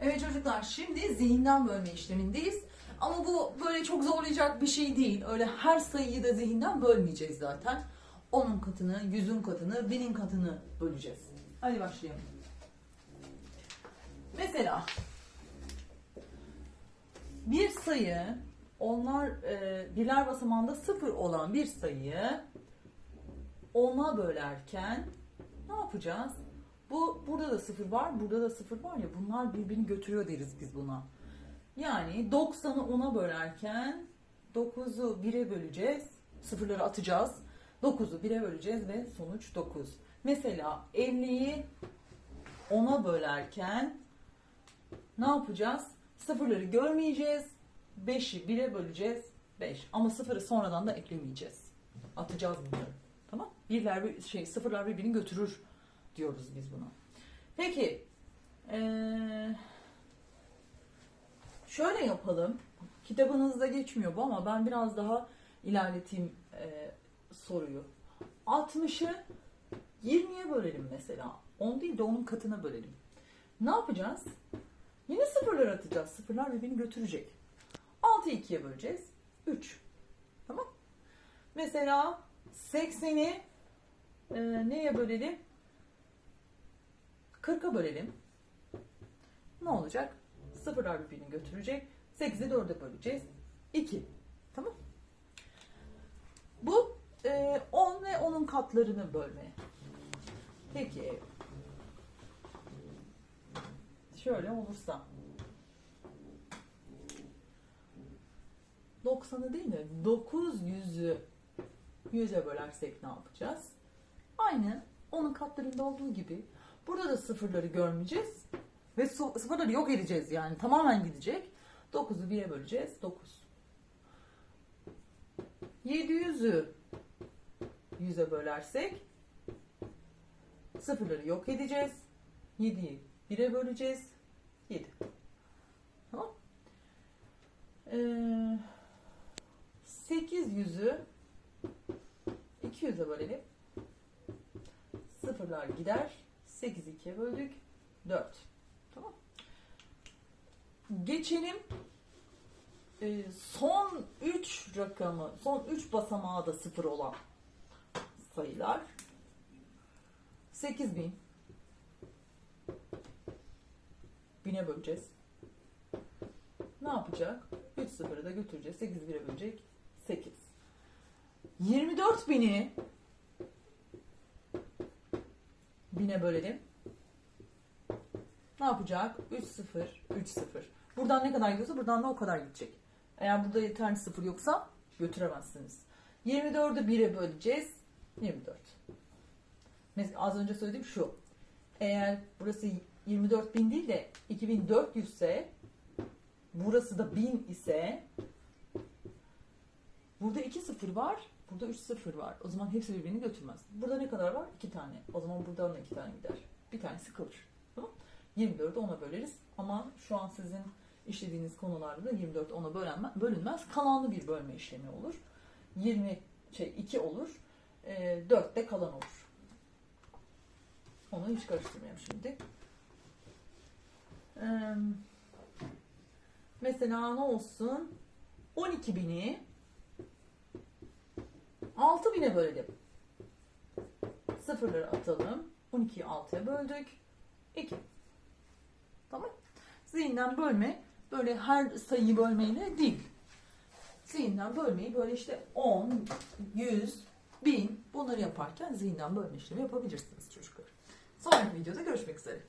Evet çocuklar şimdi zihinden bölme işlemindeyiz. Ama bu böyle çok zorlayacak bir şey değil. Öyle her sayıyı da zihinden bölmeyeceğiz zaten. Onun katını, yüzün katını, binin katını böleceğiz. Hadi başlayalım. Mesela bir sayı onlar e, birler basamağında sıfır olan bir sayıyı ona bölerken ne yapacağız? Bu burada da sıfır var, burada da sıfır var ya bunlar birbirini götürüyor deriz biz buna. Yani 90'ı 10'a bölerken 9'u 1'e böleceğiz. Sıfırları atacağız. 9'u 1'e böleceğiz ve sonuç 9. Mesela 50'yi 10'a bölerken ne yapacağız? Sıfırları görmeyeceğiz. 5'i 1'e böleceğiz. 5. Ama sıfırı sonradan da eklemeyeceğiz. Atacağız bunları. Tamam? Birler bir şey sıfırlar birbirini götürür diyoruz biz buna. Peki şöyle yapalım. Kitabınızda geçmiyor bu ama ben biraz daha ilerleteyim soruyu. 60'ı 20'ye bölelim mesela. 10 değil de onun katına bölelim. Ne yapacağız? Yine sıfırlar atacağız. Sıfırlar birbirini götürecek. 6'yı 2'ye böleceğiz. 3. Tamam. Mesela 80'i e, neye bölelim? 40'a bölelim. Ne olacak? Sıfırlar birbirini götürecek. 8'i 4'e böleceğiz. 2. Tamam. Bu e, 10 ve onun katlarını bölme. Peki. Şöyle olursa. 90'ı değil de 900'ü 100'e bölersek ne yapacağız? Aynı onun katlarında olduğu gibi burada da sıfırları görmeyeceğiz ve sıfırları yok edeceğiz yani tamamen gidecek. 9'u 1'e böleceğiz. 9. 700'ü 100'e bölersek sıfırları yok edeceğiz. 7'yi 1'e böleceğiz. 7. Tamam. Ee, 800'ü 200'e bölelim. Sıfırlar gider. 8'i 2'ye böldük. 4. Tamam. Geçelim e, son 3 rakamı, son 3 basamağı da sıfır olan sayılar. 8000 1000'e böleceğiz. Ne yapacak? 3 sıfırı da götüreceğiz. 8 1'e bölecek. 8. 24 bini 1000'e bölelim. Ne yapacak? 3 0 3 0. Buradan ne kadar gidiyorsa buradan da o kadar gidecek. Eğer burada yeterli sıfır yoksa götüremezsiniz. 24'ü 1'e böleceğiz. 24. Mesela az önce söylediğim şu. Eğer burası 24 bin değil de 2400 ise burası da 1000 ise burada 2 sıfır var. Burada 3 sıfır var. O zaman hepsi birbirini götürmez. Burada ne kadar var? 2 tane. O zaman buradan da 2 tane gider. Bir tanesi kalır. Tamam 24'ü ona böleriz. Ama şu an sizin işlediğiniz konularda da 24 ona bölünmez, bölünmez. Kalanlı bir bölme işlemi olur. 20 şey 2 olur. E, 4 de kalan olur. Onu hiç karıştırmayalım şimdi. Ee, mesela ne olsun? 12 bini 6 bine bölelim. Sıfırları atalım. 12'yi 6'ya böldük. 2. Tamam. Zihinden bölme böyle her sayıyı bölmeyle değil. Zihinden bölmeyi böyle işte 10, 100, 1000 bunları yaparken zihinden bölme işlemi yapabilirsiniz çocuklar. Sonraki videoda görüşmek üzere.